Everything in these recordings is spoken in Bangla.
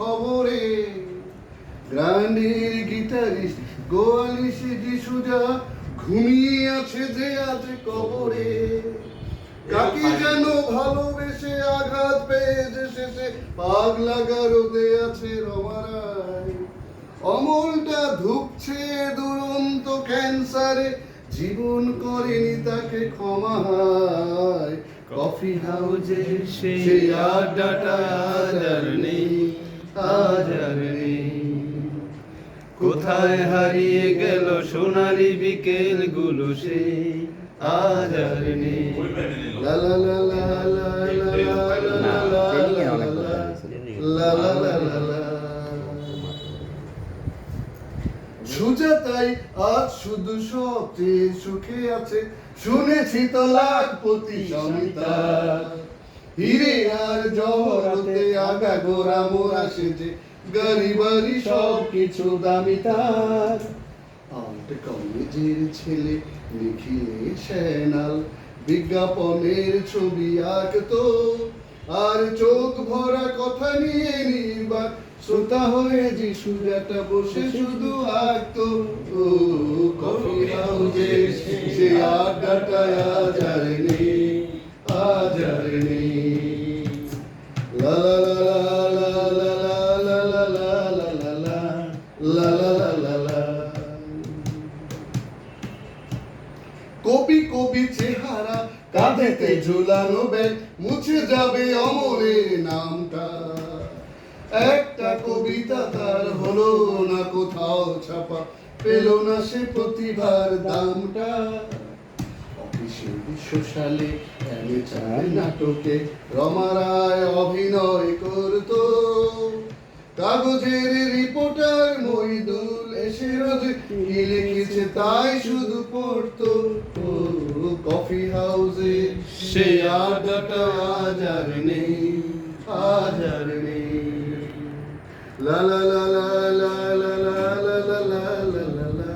খবরে। গ্রান্ডের গিটারিস্ট গোয়ালিশে যিশুজা ঘুমিয়ে আছে যে আজ কবরে। কাকে যেন ভালোবেসে আঘাত পেয়ে যে শেষে পাগলা গারদে আছে রমারায়। অমলটা ধুকছে দুরন্ত ক্যান্সারে, জীবন করেনি তাকে ক্ষমা কফি হাউজে সেই আড্ডাটা আর নেই। কোথায় হারিয়ে গেল সোনালি বিকেলগুলো সে আজ আর। সুজাতাই আজ শুধু সবচেয়ে সুখে আছে শুনেছি তো লাখপতি সমিতা হিরে আর জহরতে আগা গোরা মোরা সেজে গাড়ি বাড়ি সব কিছু দামি তার। আর্ট কলেজের ছেলে সেনাল বিজ্ঞাপনের ছবি আঁকতো। আর চোখ ভরা কথা নিয়ে নির্বাক শ্রোতা হয়ে যে সুজাটা বসে শুধু আঁকতো। ও কফি হাউজে সে আড্ডাটা নেই। কবি কবি চেহারা, কাঁধেতে ঝুলানো ব্যাগ, মুছে যাবে অমরের নামটা। একটা কবিতা তার হলো না কোথাও ছাপা, পেল না সে প্রতিভার দামটা। অফিসে বিশ্বসালে চায় নাটকে রমারায় অভিনয় করতো। কাগজের এসে রোজ লিখেছে তাই শুধু পড়তো কফি হাউসে সে আড্ডাটা আজ আর নেই আজ আর নেই লা লা লা লা লা লা লা লা লা লা লা লা লা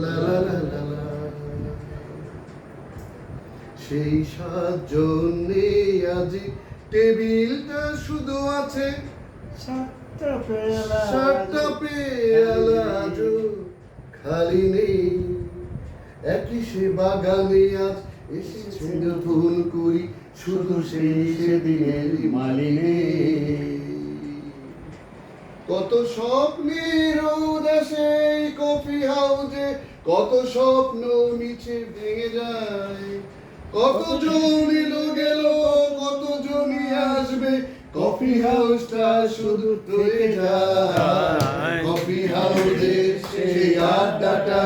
লা লা লা লা সেই সাতজন আজি টেবিলটা শুধু আছে পেলা সাতটা পেয়ালা আজও খালি নেই। একই সে বাগানে আজ এসেছে। নতুন করি শুধু সেই সেদিনের মালিনে। কত স্বপ্নের উদাসে কফি হাউজে কত স্বপ্ন নিচে ভেঙে যায়। কত জন এলো গেল কত জনই আসবে কফি হাউসটা শুধু রয়ে যায় কফি হাউসে সেই আড্ডাটা